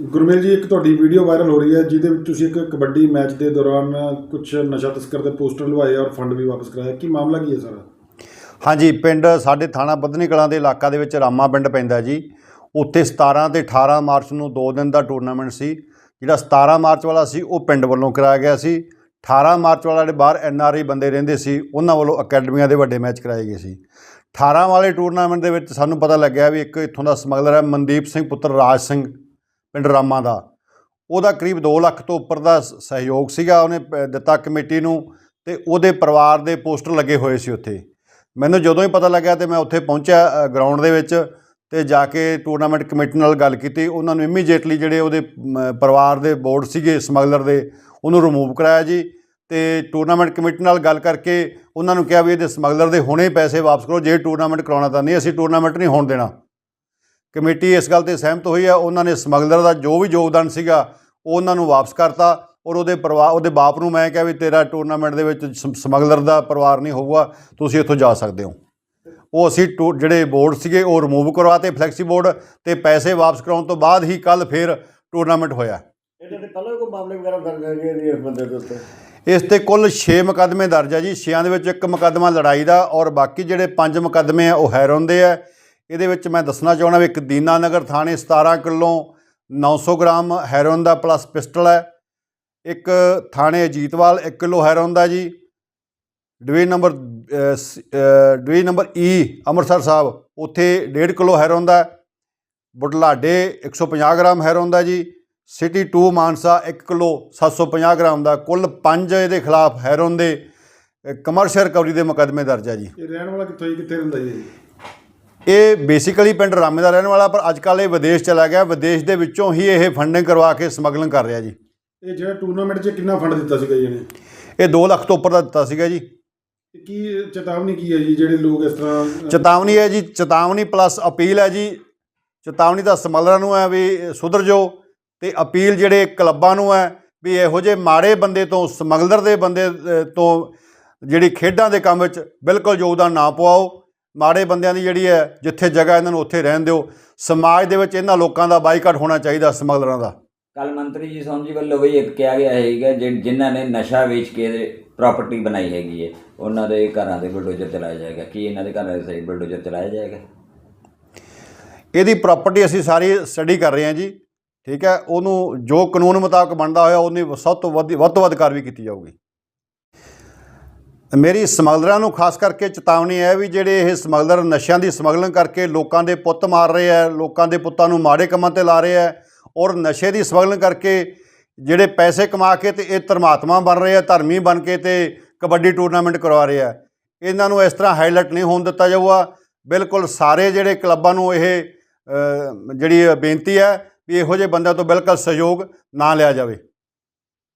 ਗੁਰਮੇਲ ਜੀ, ਇੱਕ ਤੁਹਾਡੀ ਵੀਡੀਓ ਵਾਇਰਲ ਹੋ ਰਹੀ ਹੈ, ਜਿਹਦੇ ਵਿੱਚ ਤੁਸੀਂ ਇੱਕ ਕਬੱਡੀ ਮੈਚ ਦੇ ਦੌਰਾਨ ਕੁਝ ਨਸ਼ਾ ਤਸਕਰ ਦੇ ਪੋਸਟਰ ਲਵਾਏ ਔਰ ਫੰਡ ਵੀ ਵਾਪਸ ਕਰਾਇਆ ਕੀ ਮਾਮਲਾ ਕੀ ਹੈ ਸਾਰਾ? ਹਾਂਜੀ, ਪਿੰਡ ਸਾਡੇ ਥਾਣਾ ਬੱਧਨੀ ਕਲਾਂ ਦੇ ਇਲਾਕਾ ਦੇ ਵਿੱਚ ਰਾਮਾ ਪਿੰਡ ਪੈਂਦਾ ਜੀ। ਉੱਥੇ 17 ਤੇ 18 ਮਾਰਚ ਨੂੰ 2 ਦਿਨ ਦਾ ਟੂਰਨਾਮੈਂਟ ਸੀ। ਜਿਹੜਾ 17 ਮਾਰਚ ਵਾਲਾ ਸੀ, ਉਹ ਪਿੰਡ ਵੱਲੋਂ ਕਰਾਇਆ ਗਿਆ ਸੀ। 18 ਮਾਰਚ ਵਾਲਾ ਜਿਹੜੇ ਬਾਹਰ ਐਨ ਆਰ ਆਈ ਬੰਦੇ ਰਹਿੰਦੇ ਸੀ, ਉਹਨਾਂ ਵੱਲੋਂ ਅਕੈਡਮੀਆਂ ਦੇ ਵੱਡੇ ਮੈਚ ਕਰਾਏ ਗਏ ਸੀ। 18 ਵਾਲੇ ਟੂਰਨਾਮੈਂਟ ਦੇ ਵਿੱਚ ਸਾਨੂੰ ਪਤਾ ਲੱਗਿਆ ਵੀ ਇੱਕ ਇੱਥੋਂ ਦਾ ਸਮਗਲਰ ਹੈ, ਮਨਦੀਪ ਸਿੰਘ, ਪੁੱਤਰ ਰਾਜ ਸਿੰਘ। ਪਿੰਡ ਰਾਮਾ ਦਾ। ਉਹਦਾ ਕਰੀਬ 2 ਲੱਖ ਤੋਂ ਉੱਪਰ ਦਾ ਸਹਿਯੋਗ ਸੀਗਾ ਉਹਨੇ ਪ- ਦਿੱਤਾ ਕਮੇਟੀ ਨੂੰ ਤੇ ਉਹਦੇ ਪਰਿਵਾਰ ਦੇ ਪੋਸਟਰ ਲੱਗੇ ਹੋਏ ਸੀ ਉੱਥੇ। ਮੈਨੂੰ ਜਦੋਂ ਹੀ ਪਤਾ ਲੱਗਿਆ ਤੇ ਮੈਂ ਉੱਥੇ ਪਹੁੰਚਿਆ ਗਰਾਊਂਡ ਦੇ ਵਿੱਚ ਤੇ ਜਾ ਕੇ ਟੂਰਨਾਮੈਂਟ ਕਮੇਟੀ ਨਾਲ ਗੱਲ ਕੀਤੀ। ਉਹਨਾਂ ਨੂੰ ਇਮੀਡੀਏਟਲੀ ਜਿਹੜੇ ਉਹਦੇ ਪਰਿਵਾਰ ਦੇ ਬੋਰਡ ਸੀਗੇ, ਸਮਗਲਰ ਦੇ, ਉਹਨੂੰ ਰਿਮੂਵ ਕਰਾਇਆ ਜੀ ਤੇ ਟੂਰਨਾਮੈਂਟ ਕਮੇਟੀ ਨਾਲ ਗੱਲ ਕਰਕੇ ਉਹਨਾਂ ਨੂੰ ਕਿਹਾ ਵੀ ਇਹਦੇ ਸਮਗਲਰ ਦੇ ਹੁਣੇ ਪੈਸੇ ਵਾਪਸ ਕਰੋ, ਜੇ ਟੂਰਨਾਮੈਂਟ ਕਰਾਉਣਾ ਤਾਂ ਨਹੀਂ, ਅਸੀਂ ਟੂਰਨਾਮੈਂਟ ਨਹੀਂ ਹੋਣ ਦੇਣਾ। ਕਮੇਟੀ ਇਸ ਗੱਲ ਤੇ ਸਹਿਮਤ ਹੋਈ ਆ ਉਹਨਾਂ ਨੇ ਸਮਗਲਰ ਦਾ ਜੋ ਵੀ ਯੋਗਦਾਨ ਸੀਗਾ ਉਹ ਉਹਨਾਂ ਨੂੰ ਵਾਪਸ ਕਰਤਾ ਔਰ ਉਹਦੇ ਪਰਿਵਾਰ ਉਹਦੇ ਬਾਪ ਨੂੰ ਮੈਂ ਕਿਹਾ ਵੀ ਤੇਰਾ ਟੂਰਨਾਮੈਂਟ ਦੇ ਵਿੱਚ ਸਮ- ਸਮਗਲਰ ਦਾ ਪਰਿਵਾਰ ਨਹੀਂ ਹੋਊਗਾ ਤੁਸੀਂ ਇੱਥੋਂ ਜਾ ਸਕਦੇ ਹੋ। ਉਹ ਅਸੀਂ ਜਿਹੜੇ ਬੋਰਡ ਸੀਗੇ ਉਹ ਰਿਮੂਵ ਕਰਵਾਤੇ ਫਲੈਕਸੀ ਬੋਰਡ ਤੇ ਪੈਸੇ ਵਾਪਸ ਕਰਾਉਣ ਤੋਂ ਬਾਅਦ ਹੀ ਕੱਲ ਫੇਰ ਟੂਰਨਾਮੈਂਟ ਹੋਇਆ। ਇਹਦੇ ਤੇ ਪਹਿਲਾਂ ਵੀ ਕੋਈ ਮਾਮਲੇ ਵਗੈਰਾ ਦਰਜ ਹੈਗੇ ਨੇ ਇਸ ਬੰਦੇ ਦੇ ਉੱਤੇ? ਇਸ ਤੇ ਕੁੱਲ 6 ਮੁਕੱਦਮੇ ਦਰਜ ਆ ਜੀ 6ਾਂ ਦੇ ਵਿੱਚ ਇੱਕ ਮੁਕੱਦਮਾ ਲੜਾਈ ਦਾ ਔਰ ਬਾਕੀ ਜਿਹੜੇ 5 ਮੁਕੱਦਮੇ ਆ ਉਹ ਹੈਰੋਨ ਦੇ ਆ। ਇਹਦੇ ਵਿੱਚ ਮੈਂ ਦੱਸਣਾ ਚਾਹਣਾ ਵੀ ਇੱਕ ਦੀਨਾ ਨਗਰ ਥਾਣੇ 17 ਕਿਲੋ 900 ਗ੍ਰਾਮ ਹੈਰੋਇਨ ਦਾ ਪਲੱਸ ਪਿਸਟਲ ਹੈ। ਇੱਕ ਥਾਣੇ ਅਜੀਤਵਾਲ 1 ਕਿਲੋ ਹੈਰੋਇਨ ਦਾ ਜੀ। Division number division number E Amritsar Sahib, ਉੱਥੇ 1.5 ਕਿਲੋ ਹੈਰੋਨ ਦਾ ਬੁਢਲਾਡੇ 150 ਗ੍ਰਾਮ ਹੈਰੋਨ ਦਾ ਜੀ। ਸਿਟੀ 2 ਮਾਨਸਾ 1 ਕਿਲੋ 750 ਗ੍ਰਾਮ ਦਾ, ਕੁੱਲ 5 ਇਹਦੇ ਖਿਲਾਫ ਹੈਰੋਇਨ ਦੇ ਕਮਰਸ਼ੀਅਲ ਰਿਕਵਰੀ ਦੇ ਮੁਕੱਦਮੇ ਦਰਜ ਹੈ ਜੀ। ਇਹ ਰਹਿਣ ਵਾਲਾ ਕਿੱਥੋਂ ਜੀ? ਕਿੱਥੇ ਰਹਿੰਦਾ ਜੀ? ਇਹ? ਬੇਸਿਕਲੀ ਪਿੰਡ ਰਾਮੇ ਦਾ ਰਹਿਣ ਵਾਲਾ ਪਰ ਅੱਜ ਕੱਲ੍ਹ ਇਹ ਵਿਦੇਸ਼ ਚਲਾ ਗਿਆ। ਵਿਦੇਸ਼ ਦੇ ਵਿੱਚੋਂ ਹੀ ਇਹ ਫੰਡਿੰਗ ਕਰਵਾ ਕੇ ਸਮਗਲਿੰਗ ਕਰ ਰਿਹਾ ਜੀ। ਇਹ ਜਿਹੜਾ ਟੂਰਨਾਮੈਂਟ 'ਚ ਕਿੰਨਾ ਫੰਡ ਦਿੱਤਾ ਸੀਗਾ ਜੀ ਇਹਨੇ? ਇਹ 2 ਲੱਖ ਤੋਂ ਉੱਪਰ ਦਾ ਦਿੱਤਾ ਸੀਗਾ ਜੀ। ਕੀ ਚੇਤਾਵਨੀ ਕੀ ਹੈ ਜੀ ਜਿਹੜੇ ਲੋਕ ਇਸ ਤਰ੍ਹਾਂ ਚੇਤਾਵਨੀ ਹੈ ਜੀ ਚੇਤਾਵਨੀ ਪਲੱਸ ਅਪੀਲ ਹੈ ਜੀ। ਚੇਤਾਵਨੀ ਤਾਂ ਸਮਗਲਰਾਂ ਨੂੰ ਹੈ ਵੀ ਸੁਧਰ ਜਾਓ ਤੇ ਅਪੀਲ ਜਿਹੜੇ ਕਲੱਬਾਂ ਨੂੰ ਹੈ ਵੀ ਇਹੋ ਜਿਹੇ ਮਾੜੇ ਬੰਦੇ ਤੋਂ ਸਮਗਲਰ ਦੇ ਬੰਦੇ ਤੋਂ ਜਿਹੜੀ ਖੇਡਾਂ ਦੇ ਕੰਮ ਵਿੱਚ ਬਿਲਕੁਲ ਯੋਗਦਾਨ ਨਾ ਪਵਾਓ। ਮਾੜੇ ਬੰਦਿਆਂ ਦੀ ਜਿਹੜੀ ਹੈ ਜਿੱਥੇ ਜਗ੍ਹਾ ਇਹਨਾਂ ਨੂੰ ਉੱਥੇ ਰਹਿਣ ਦਿਓ। ਸਮਾਜ ਦੇ ਵਿੱਚ ਇਹਨਾਂ ਲੋਕਾਂ ਦਾ ਬਾਈਕਾਟ ਹੋਣਾ ਚਾਹੀਦਾ ਸਮਗਲਰਾਂ ਦਾ। ਕੱਲ ਮੰਤਰੀ ਜੀ ਸੋਮ ਜੀ ਵੱਲੋਂ ਵੀ ਇੱਕ ਕਿਹਾ ਗਿਆ ਹੈਗਾ ਜਿਨ੍ਹਾਂ ਨੇ ਨਸ਼ਾ ਵੇਚ ਕੇ ਪ੍ਰਾਪਰਟੀ ਬਣਾਈ ਹੈਗੀ ਹੈ ਉਹਨਾਂ ਦੇ ਘਰਾਂ ਦੇ ਬੁਲਡੋਜ਼ਰ ਚਲਾਇਆ ਜਾਏਗਾ। ਕੀ ਇਹਨਾਂ ਦੇ ਘਰਾਂ ਦੇ ਸਹੀ ਬੁਲਡੋਜ਼ਰ ਚਲਾਇਆ ਜਾਏਗਾ? ਇਹਦੀ ਪ੍ਰਾਪਰਟੀ ਅਸੀਂ ਸਾਰੀ ਸਟੱਡੀ ਕਰ ਰਹੇ ਹਾਂ ਜੀ ਠੀਕ ਹੈ? ਉਹਨੂੰ ਜੋ ਕਾਨੂੰਨ ਮੁਤਾਬਕ ਬਣਦਾ ਹੋਇਆ ਉਹਨੇ ਸਭ ਤੋਂ ਵੱਧ ਵੱਧ ਤੋਂ ਵੱਧ ਕਾਰਵਾਈ ਕੀਤੀ ਜਾਊਗੀ। ਮੇਰੀ ਸਮਗਲਰਾਂ ਨੂੰ ਖਾਸ ਕਰਕੇ ਚੇਤਾਵਨੀ ਹੈ ਵੀ ਜਿਹੜੇ ਇਹ ਸਮਗਲਰ ਨਸ਼ਿਆਂ ਦੀ ਸਮਗਲਿੰਗ ਕਰਕੇ ਲੋਕਾਂ ਦੇ ਪੁੱਤ ਮਾਰ ਰਹੇ ਆ ਲੋਕਾਂ ਦੇ ਪੁੱਤਾਂ ਨੂੰ ਮਾੜੇ ਕੰਮਾਂ ਤੇ ਲਾ ਰਹੇ ਆ ਔਰ ਨਸ਼ੇ ਦੀ ਸਮਗਲਿੰਗ ਕਰਕੇ ਜਿਹੜੇ ਪੈਸੇ ਕਮਾ ਕੇ ਤੇ ਇਹ ਧਰਮਾਤਮਾ ਬਣ ਰਹੇ ਆ ਧਰਮੀ ਬਣ ਕੇ ਤੇ ਕਬੱਡੀ ਟੂਰਨਾਮੈਂਟ ਕਰਵਾ ਰਹੇ ਆ ਇਹਨਾਂ ਨੂੰ ਇਸ ਤਰ੍ਹਾਂ ਹਾਈਲਾਈਟ ਨਹੀਂ ਹੋਣ ਦਿੱਤਾ ਜਾਊਗਾ। ਬਿਲਕੁਲ ਸਾਰੇ ਜਿਹੜੇ ਕਲੱਬਾਂ ਨੂੰ ਇਹ ਜਿਹੜੀ ਬੇਨਤੀ ਹੈ ਵੀ ਇਹੋ ਜਿਹੇ ਬੰਦਿਆਂ ਤੋਂ ਬਿਲਕੁਲ ਸਹਿਯੋਗ ਨਾ ਲਿਆ ਜਾਵੇ।